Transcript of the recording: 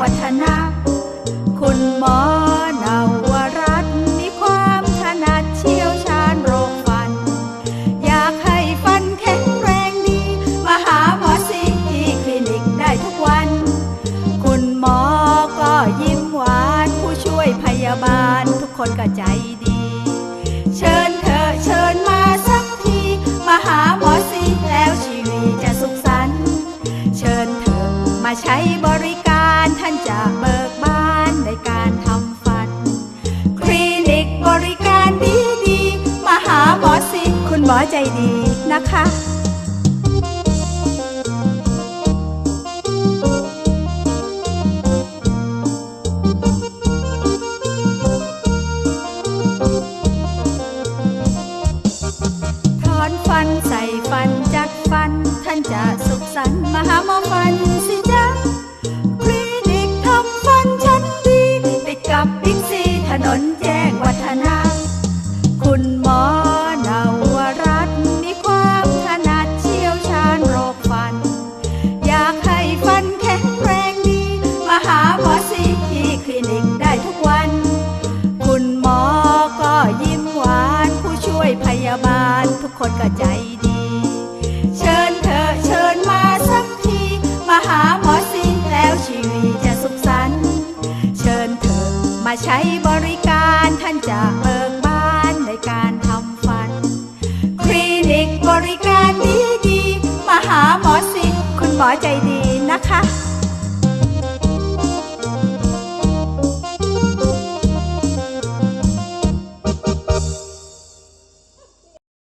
วัฒนะ คุณหมอนาวรัตนมีความถนัดเชี่ยวชาญโรคฟัน อยากให้ฟันแข็งแรงดี มาหาหมอสิที่คลินิกได้ทุกวัน คุณหมอก็ยิ้มหวานผู้ช่วยพยาบาลทุกคนก็ใจดี เชิญเธอเชิญมาสักที มาหาหมอสิแล้วชีวิตจะสุขสันต์เชิญเธอมาใช้บริ หมอใจดีนะคะถอนฟันใส่ฟันจัดฟัน ท่านจะสุขสันต์มหาหมอฟันสิจ๊ะคลินิกทำฟันชั้นดี ติดกับบิ๊กซีถนน ทุกคนก็ใจดี เชิญเธอเชิญมาสักที มาหาหมอซีแล้วชีวิตจะสุขสันต์เชิญเธอมาใช้บริการท่านจะเบิกบานในการทำฟัน คลินิกบริการดีดีมาหาหมอซีคุณหมอใจดีนะคะ